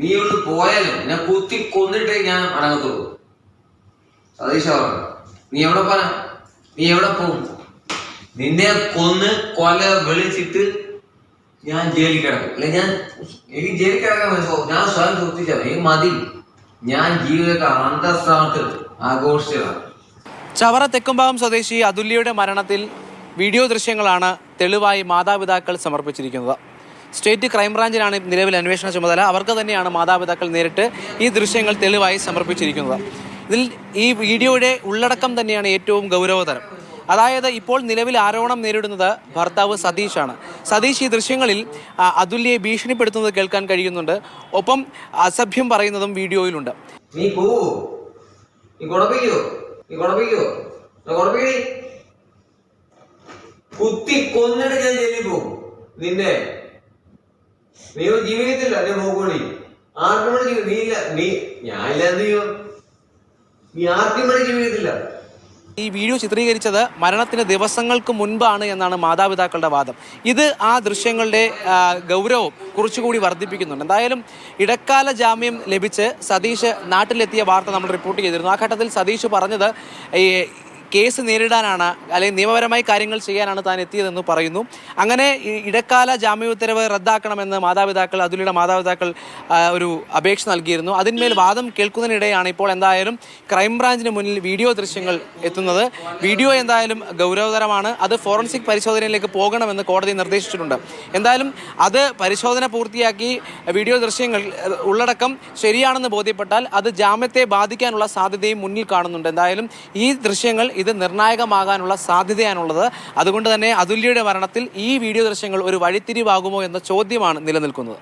നീ ഒന്ന് പോയാലും. ഞാൻ കുത്തി കൊന്നിട്ടേ ഞാൻ അടങ്ങത്തുള്ളൂ. സതീശ പറഞ്ഞു. നീ എവിടെ പറ നീ എവിടെ പോകും? നിന്നെ കൊന്ന് കൊല വിളിച്ചിട്ട് ഞാൻ ജയിലിൽ കിടക്കും. അല്ലെ ഞാൻ എനിക്ക് ജയിലിൽ കിടക്കാൻ ഞാൻ സ്വയം സൂക്ഷിച്ചാൽ എനിക്ക് മതി. ഞാൻ ജീവിതത്തെ അന്തസ്ഥാനത്തിൽ ആഘോഷിച്ചതാണ്. ചവറ തെക്കുംഭാഗം സ്വദേശി അതുല്യയുടെ മരണത്തിൽ വീഡിയോ ദൃശ്യങ്ങളാണ് തെളിവായി മാതാപിതാക്കൾ സമർപ്പിച്ചിരിക്കുന്നത്. സ്റ്റേറ്റ് ക്രൈംബ്രാഞ്ചിനാണ് നിലവിൽ അന്വേഷണ ചുമതല. അവർക്ക് തന്നെയാണ് മാതാപിതാക്കൾ നേരിട്ട് ഈ ദൃശ്യങ്ങൾ തെളിവായി സമർപ്പിച്ചിരിക്കുന്നത്. ഇതിൽ ഈ വീഡിയോയുടെ ഉള്ളടക്കം തന്നെയാണ് ഏറ്റവും ഗൗരവതരം. അതായത് ഇപ്പോൾ നിലവിൽ ആരോപണം നേരിടുന്നത് ഭർത്താവ് സതീഷാണ്. സതീഷ് ഈ ദൃശ്യങ്ങളിൽ അതുല്യെ ഭീഷണിപ്പെടുത്തുന്നത് കേൾക്കാൻ കഴിയുന്നുണ്ട്. ഒപ്പം അസഭ്യം പറയുന്നതും വീഡിയോയിലുണ്ട്. കുത്തി കൊന്നിട്ട് ഞാൻ നിന്നെ നീ ജീവിക്കത്തില്ല എന്നെ നോക്കണി ആർക്കും വേണ്ടി നീ ഇല്ല നീ ഞാൻ ഇല്ല എന്ത് നീ ആർക്കും വേണ്ടി ജീവിക്കത്തില്ല. ഈ വീഡിയോ ചിത്രീകരിച്ചത് മരണത്തിന് ദിവസങ്ങൾക്ക് മുൻപാണ് എന്നാണ് മാതാപിതാക്കളുടെ വാദം. ഇത് ആ ദൃശ്യങ്ങളുടെ ഗൗരവം കുറച്ചുകൂടി വർദ്ധിപ്പിക്കുന്നുണ്ട്. എന്തായാലും ഇടക്കാല ജാമ്യം ലഭിച്ച് സതീഷ് നാട്ടിലെത്തിയ വാർത്ത നമ്മൾ റിപ്പോർട്ട് ചെയ്തിരുന്നു. ആ ഘട്ടത്തിൽ സതീഷ് പറഞ്ഞത് കേസ് നേരിടാനാണ് അല്ലെങ്കിൽ നിയമപരമായി കാര്യങ്ങൾ ചെയ്യാനാണ് താൻ എത്തിയതെന്ന് പറയുന്നു. അങ്ങനെ ഇടക്കാല ജാമ്യ ഉത്തരവ് റദ്ദാക്കണമെന്ന് മാതാപിതാക്കൾ അതുലിയുടെ മാതാപിതാക്കൾ ഒരു അപേക്ഷ നൽകിയിരുന്നു. അതിന്മേൽ വാദം കേൾക്കുന്നതിനിടെയാണ് ഇപ്പോൾ എന്തായാലും ക്രൈംബ്രാഞ്ചിന് മുന്നിൽ വീഡിയോ ദൃശ്യങ്ങൾ എത്തുന്നത്. വീഡിയോ എന്തായാലും ഗൗരവതരമാണ്. അത് ഫോറൻസിക് പരിശോധനയിലേക്ക് പോകണമെന്ന് കോടതി നിർദ്ദേശിച്ചിട്ടുണ്ട്. എന്തായാലും അത് പരിശോധന പൂർത്തിയാക്കി വീഡിയോ ദൃശ്യങ്ങൾ ഉള്ളടക്കം ശരിയാണെന്ന് ബോധ്യപ്പെട്ടാൽ അത് ജാമ്യത്തെ ബാധിക്കാനുള്ള സാധ്യതയും മുന്നിൽ കാണുന്നുണ്ട്. എന്തായാലും ഈ ദൃശ്യങ്ങൾ ഇത് നിർണായകമാകാനുള്ള സാധ്യതയാണുള്ളത്. അതുകൊണ്ട് തന്നെ അതുല്യയുടെ മരണത്തിൽ ഈ വീഡിയോ ദൃശ്യങ്ങൾ ഒരു വഴിത്തിരിവാകുമോ എന്ന ചോദ്യമാണ് നിലനിൽക്കുന്നത്.